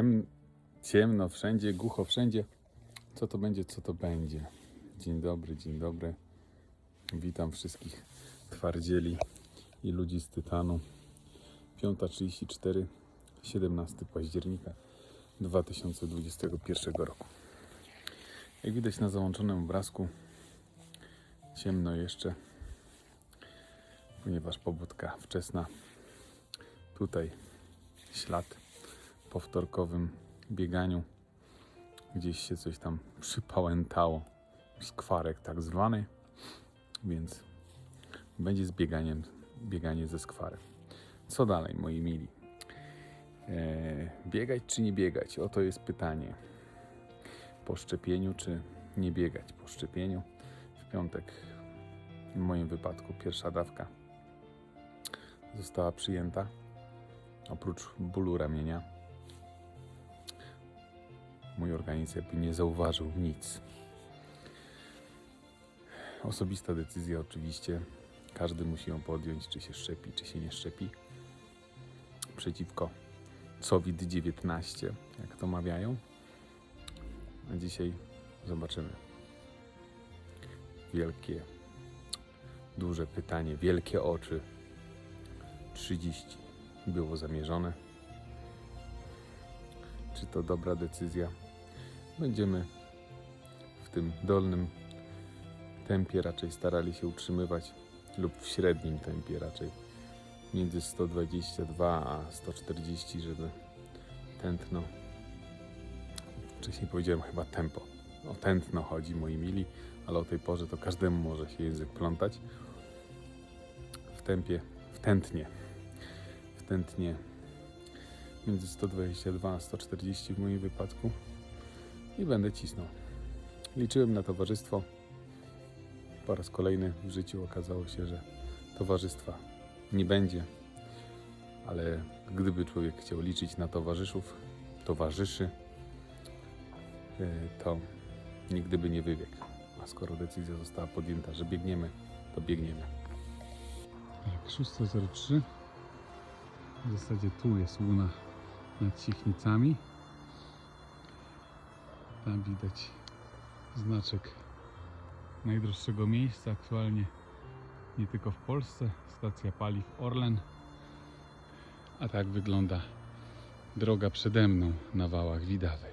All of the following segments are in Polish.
Ciem- Ciemno wszędzie, głucho wszędzie. Co to będzie, co to będzie? Dzień dobry, dzień dobry. Witam wszystkich twardzieli i ludzi z Tytanu. 5.34, 17 października 2021 roku. Jak widać na załączonym obrazku, ciemno jeszcze, ponieważ pobudka wczesna. Tutaj ślad po wtorkowym bieganiu. Gdzieś się coś tam przypałętało. Skwarek tak zwany. Więc będzie z bieganiem, bieganie ze skwarem. Co dalej, moi mili? Eee, biegać czy nie biegać? Oto jest pytanie. Po szczepieniu czy nie biegać? Po szczepieniu w piątek, w moim wypadku, pierwsza dawka została przyjęta. Oprócz bólu ramienia, mój organizm jakby nie zauważył nic. Osobista decyzja oczywiście. Każdy musi ją podjąć, czy się szczepi, czy się nie szczepi. Przeciwko COVID-19, jak to mawiają. A dzisiaj zobaczymy. Wielkie, duże pytanie, wielkie oczy. 30 było zamierzone. Czy to dobra decyzja? Będziemy w tym dolnym tempie raczej starali się utrzymywać lub w średnim tempie raczej między 122 a 140, żeby tętno wcześniej powiedziałem chyba tempo o tętno chodzi moi mili ale o tej porze to każdemu może się język plątać. W tempie, w tętnie w tętnie między 122 a 140 w moim wypadku i będę cisnął. Liczyłem na towarzystwo. Po raz kolejny w życiu okazało się, że towarzystwa nie będzie, ale gdyby człowiek chciał liczyć na towarzyszów, towarzyszy, yy, to nigdy by nie wybiegł. A skoro decyzja została podjęta, że biegniemy, to biegniemy. Tak, 6.03. W zasadzie tu jest łuna nad Siechnicami. Tam widać znaczek najdroższego miejsca aktualnie nie tylko w Polsce, stacja paliw Orlen. A tak wygląda droga przede mną na wałach Widawy.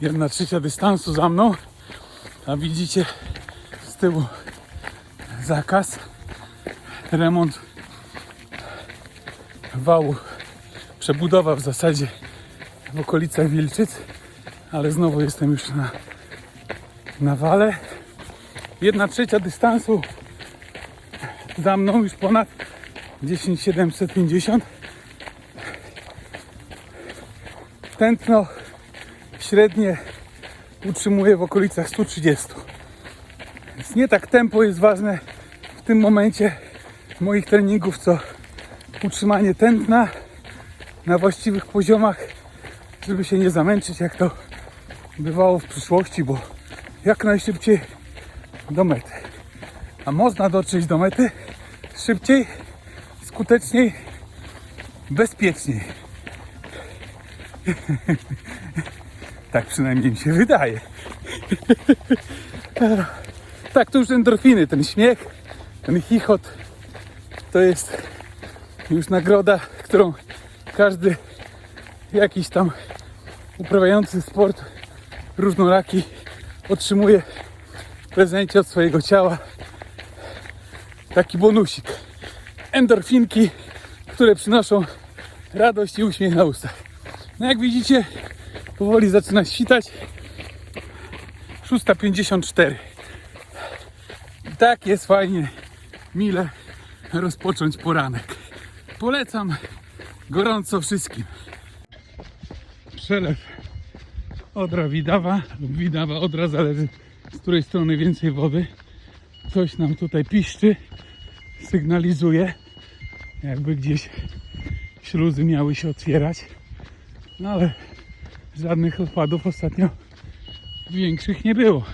Jedna trzecia dystansu za mną, a widzicie z tyłu zakaz, remont wału, przebudowa w zasadzie w okolicach Wilczyc, ale znowu jestem już na, na wale. Jedna trzecia dystansu za mną już ponad 10750. Tętno średnie utrzymuję w okolicach 130. Więc nie tak tempo jest ważne w tym momencie moich treningów, co utrzymanie tętna na właściwych poziomach, żeby się nie zamęczyć, jak to bywało w przyszłości, bo jak najszybciej do mety. A można dotrzeć do mety szybciej, skuteczniej, bezpieczniej. tak przynajmniej mi się wydaje. tak, to już endorfiny, ten śmiech, ten chichot, to jest już nagroda, którą każdy jakiś tam uprawiający sport różnoraki otrzymuje w prezencie od swojego ciała taki bonusik. Endorfinki, które przynoszą radość i uśmiech na ustach. No jak widzicie, powoli zaczyna świtać. 6.54. I tak jest fajnie, mile rozpocząć poranek. Polecam gorąco wszystkim. Przelew Odra Widawa lub Widawa Odra, zależy z której strony więcej wody. Coś nam tutaj piszczy, sygnalizuje, jakby gdzieś śluzy miały się otwierać. No ale żadnych odpadów ostatnio większych nie było.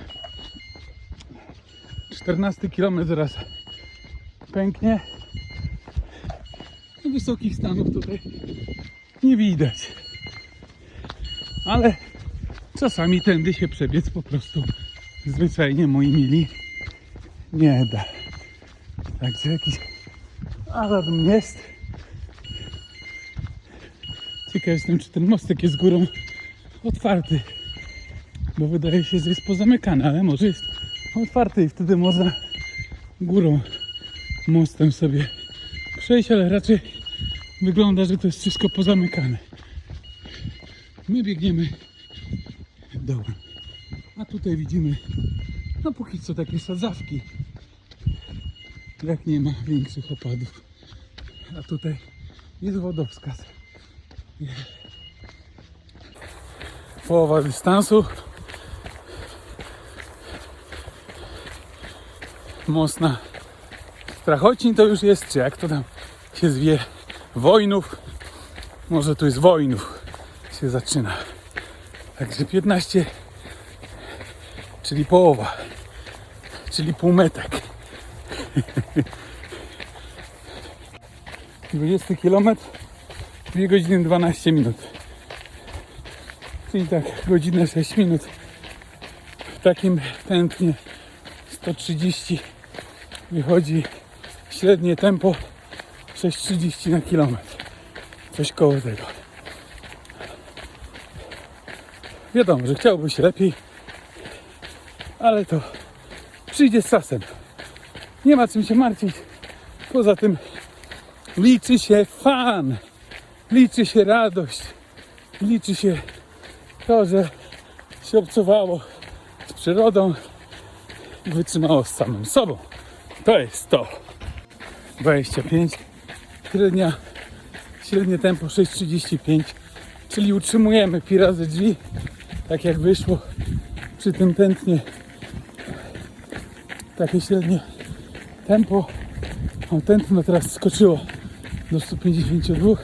14 km zaraz pęknie. Wysokich stanów tutaj nie widać. ale czasami tędy się przebiec po prostu zwyczajnie, moi mili, nie da. Także jakiś alarm jest. Ciekaw jestem, czy ten mostek jest górą otwarty, bo wydaje się, że jest pozamykany, ale może jest otwarty i wtedy można górą, mostem sobie przejść, ale raczej wygląda, że to jest wszystko pozamykane. My biegniemy dołem. A tutaj widzimy, no póki co takie sadzawki, jak nie ma większych opadów. A tutaj jest wodowskaz. Połowa dystansu. Most na Strachocin to już jest, czy jak to tam się zwie, Wojnów. Może tu jest Wojnów się zaczyna. Także 15, czyli połowa, czyli półmetek. 20 km, 2 godziny 12 minut. Czyli tak, godzinę 6 minut. W takim tętnie 130 wychodzi średnie tempo 6,30 na kilometr. Coś koło tego. Wiadomo, że chciałoby się lepiej, ale to przyjdzie z czasem. Nie ma czym się martwić. Poza tym liczy się fan, liczy się radość, liczy się to, że się obcowało z przyrodą i wytrzymało z samym sobą. To jest to. 25 średnia, średnie tempo 6,35 czyli utrzymujemy pi razy drzwi tak jak wyszło przy tym tętnie takie średnie tempo. O tętno teraz skoczyło do 152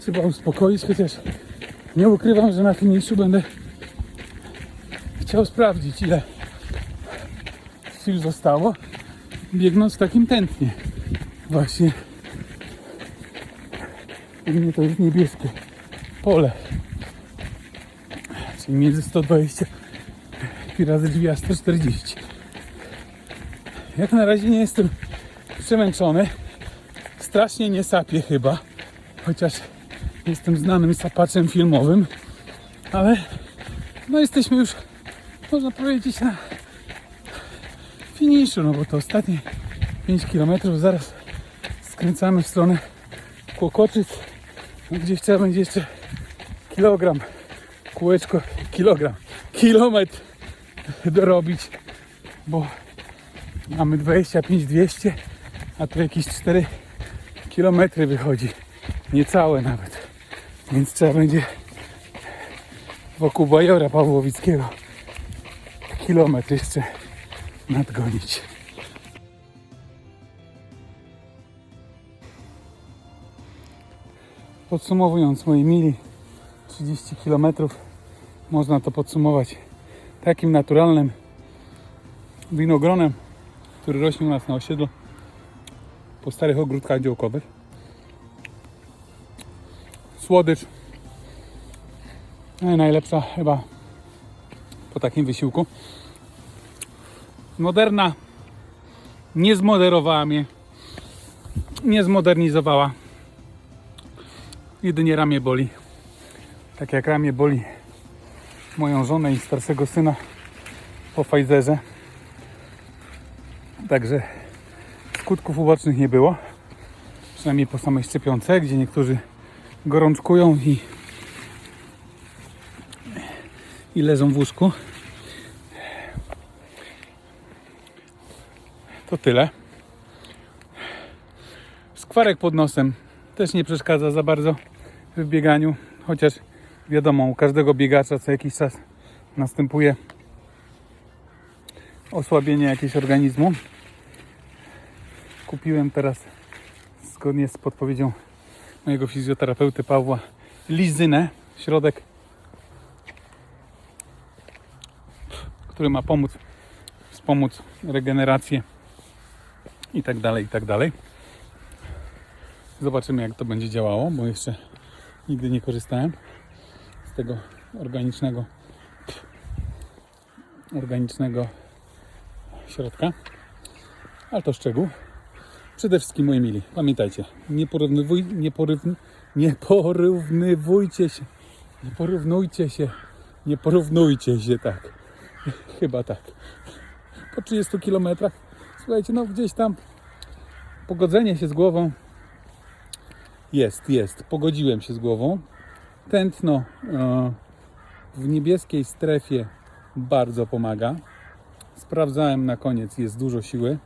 trzeba uspokoić chociaż nie ukrywam, że na finiszu będę chciał sprawdzić ile sił zostało biegnąc w takim tętnie. Właśnie u mnie to jest niebieskie pole między 120 i razy drzwi a 140 jak na razie nie jestem przemęczony. Strasznie nie sapię chyba chociaż jestem znanym sapaczem filmowym. Ale no jesteśmy już można powiedzieć na finiszu, no bo to ostatnie 5 km zaraz skręcamy w stronę Kłokoczyc, no gdzieś trzeba będzie jeszcze kilogram, kółeczko, kilogram, kilometr dorobić, bo mamy 25-200, a tu jakieś 4 kilometry wychodzi, niecałe nawet, więc trzeba będzie wokół Bajora Pawłowickiego kilometr jeszcze nadgonić. Podsumowując, moi mili, 30 km można to podsumować takim naturalnym winogronem, który rośnie u nas na osiedlu po starych ogródkach działkowych. Słodycz no najlepsza chyba po takim wysiłku. Moderna nie zmoderowała mnie, nie zmodernizowała. Jedynie ramię boli. Tak jak ramię boli moją żonę i starszego syna po Pfizerze. Także skutków ubocznych nie było. Przynajmniej po samej szczepionce, gdzie niektórzy gorączkują i, i leżą w łóżku. To tyle. Skwarek pod nosem też nie przeszkadza za bardzo w bieganiu, chociaż wiadomo, u każdego biegacza co jakiś czas następuje osłabienie jakiegoś organizmu. Kupiłem teraz, zgodnie z podpowiedzią mojego fizjoterapeuty Pawła, lizynę, środek, który ma pomóc, wspomóc regenerację i tak dalej, i tak dalej. Zobaczymy jak to będzie działało, bo jeszcze nigdy nie korzystałem. Tego organicznego organicznego środka. Ale to szczegół. Przede wszystkim, moi mili, pamiętajcie, nie, porównywuj, nie, nie porównywujcie się, nie porównujcie się, nie porównujcie się, tak. Chyba tak. Po 30 kilometrach, słuchajcie, no gdzieś tam pogodzenie się z głową jest, jest. Pogodziłem się z głową. Tętno e, w niebieskiej strefie bardzo pomaga. Sprawdzałem na koniec, jest dużo siły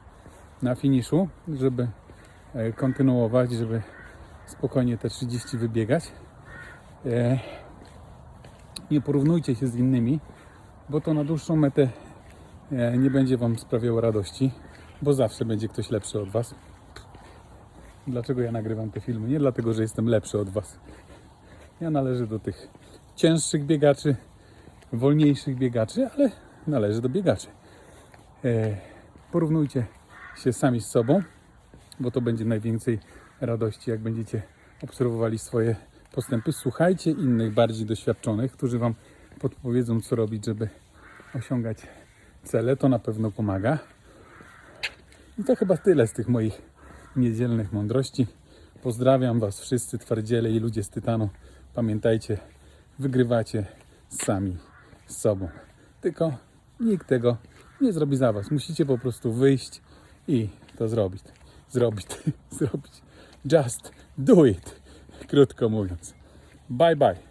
na finiszu, żeby e, kontynuować, żeby spokojnie te 30 wybiegać. E, Nie porównujcie się z innymi, bo to na dłuższą metę nie będzie Wam sprawiało radości, bo zawsze będzie ktoś lepszy od Was. Dlaczego ja nagrywam te filmy? Nie dlatego, że jestem lepszy od Was. Ja należę do tych cięższych biegaczy, wolniejszych biegaczy, ale należę do biegaczy. E, porównujcie się sami z sobą, bo to będzie najwięcej radości, jak będziecie obserwowali swoje postępy. Słuchajcie innych, bardziej doświadczonych, którzy Wam podpowiedzą, co robić, żeby osiągać cele. To na pewno pomaga. I to chyba tyle z tych moich niedzielnych mądrości. Pozdrawiam Was wszyscy twardziele i ludzie z Tytanu. Pamiętajcie, wygrywacie sami z sobą. Tylko nikt tego nie zrobi za Was. Musicie po prostu wyjść i to zrobić. Zrobić, zrobić. Just do it. Krótko mówiąc. Bye bye.